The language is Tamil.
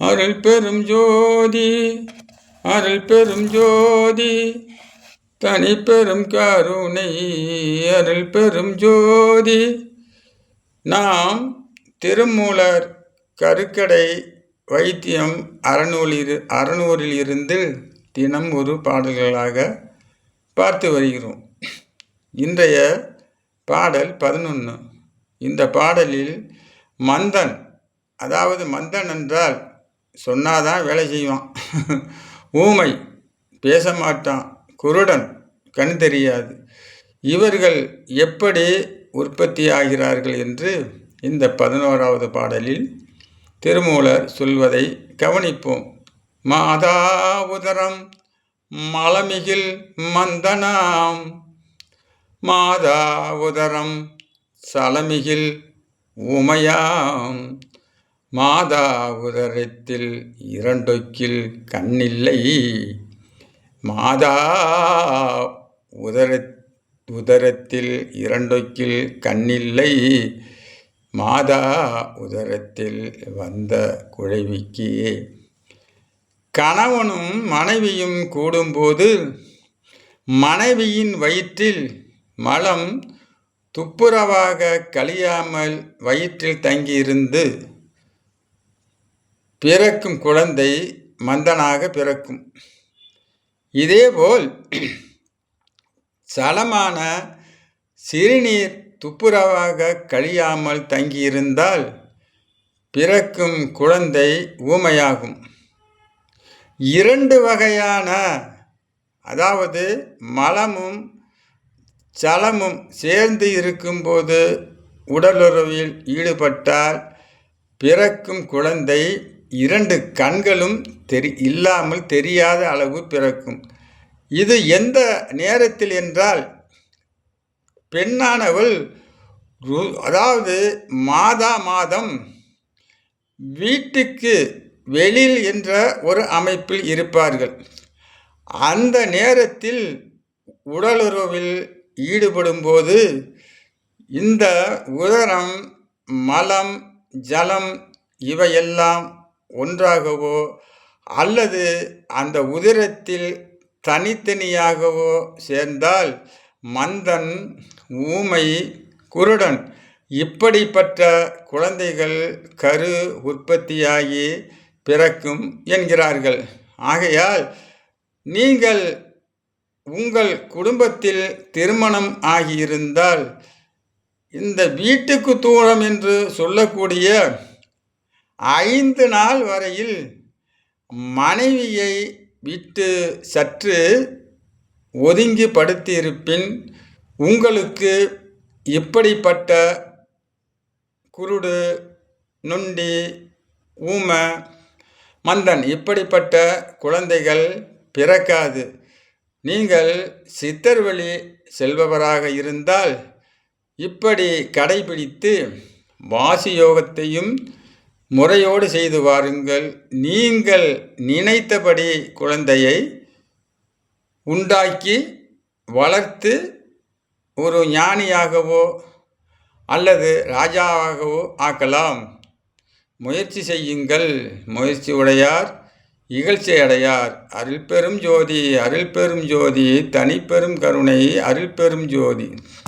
அருள் பெரும் ஜோதி அருள் பெரும் ஜோதி தனி பெரும் கருணை அருள் பெரும் ஜோதி. நாம் திருமூலர் கருக்கடை வைத்தியம் அறநூலில் அறநூறில் இருந்து தினம் ஒரு பாடல்களாக பார்த்து வருகிறோம். இன்றைய பாடல் பதினொன்று இந்த பாடலில் மந்தன் அதாவது மந்தன் என்றால் சொன்னாதான் வேலை செய்வான். ஊமை பேச மாட்டான் குருடன் கண் தெரியாது. இவர்கள் எப்படி உற்பத்தி ஆகிறார்கள் என்று இந்த பதினோராவது பாடலில் திருமூலர் சொல்வதை கவனிப்போம். மாதா உதரம் மலமிகில் மந்தனாம். மாதா உதரம் சலமிகில் உமையாம். மாதா உதரத்தில் இரண்டொக்கில் கண்ணில்லை. மாதா உதர உதரத்தில் இரண்டொக்கில் கண்ணில்லை. மாதா உதரத்தில் வந்த குழைவிக்கு. கணவனும் மனைவியும் கூடும்போது மனைவியின் வயிற்றில் மலம் துப்புரவாக கழியாமல் வயிற்றில் தங்கியிருந்து பிறக்கும் குழந்தை மந்தனாக பிறக்கும். இதேபோல் சலமான சிறுநீர் துப்புரவாக கழியாமல் தங்கியிருந்தால் பிறக்கும் குழந்தை ஊமையாகும். இரண்டு வகையான அதாவது மலமும் சலமும் சேர்ந்து இருக்கும்போது உடலுறவில் ஈடுபட்டால் பிறக்கும் குழந்தை இரண்டு கண்களும் தெரி இல்லாமல் தெரியாத அளவு பிறக்கும். இது எந்த நேரத்தில் என்றால் பெண்ணானவள் அதாவது மாதா மாதம் வீட்டுக்கு வெளியில் என்ற ஒரு அமைப்பில் இருப்பார்கள். அந்த நேரத்தில் உடலுறவில் ஈடுபடும்போது இந்த உதரம் மலம் ஜலம் இவையெல்லாம் ஒன்றாகவோ அல்லது அந்த உதிரத்தில் தனித்தனியாகவோ சேர்ந்தால் மந்தன் ஊமை குருடன் இப்படிப்பட்ட குழந்தைகள் கரு உற்பத்தியாகி பிறக்கும் என்கிறார்கள். ஆகையால் நீங்கள் உங்கள் குடும்பத்தில் திருமணம் ஆகியிருந்தால் இந்த வீட்டுக்கு தூரம் என்று சொல்லக்கூடிய ஐந்து நாள் வரையில் மனைவியை விட்டு சற்று ஒதுங்கி படுத்தியிருப்பின் உங்களுக்கு இப்படிப்பட்ட குருடு நொண்டி ஊம மந்தன் இப்படிப்பட்ட குழந்தைகள் பிறக்காது. நீங்கள் சித்தர் வழி செல்பவராக இருந்தால் இப்படி கடைபிடித்து வாசி யோகத்தையும் முறையோடு செய்து வாருங்கள். நீங்கள் நினைத்தபடி குழந்தையை உண்டாக்கி வளர்த்து ஒரு ஞானியாகவோ அல்லது ராஜாவாகவோ ஆக்கலாம். முயற்சி செய்யுங்கள். முயற்சி உடையார் இகழ்ச்சி அடையார். அருள் பெரும் ஜோதி அருள் பெரும் ஜோதி தனிப்பெரும் கருணை அருள் பெரும் ஜோதி.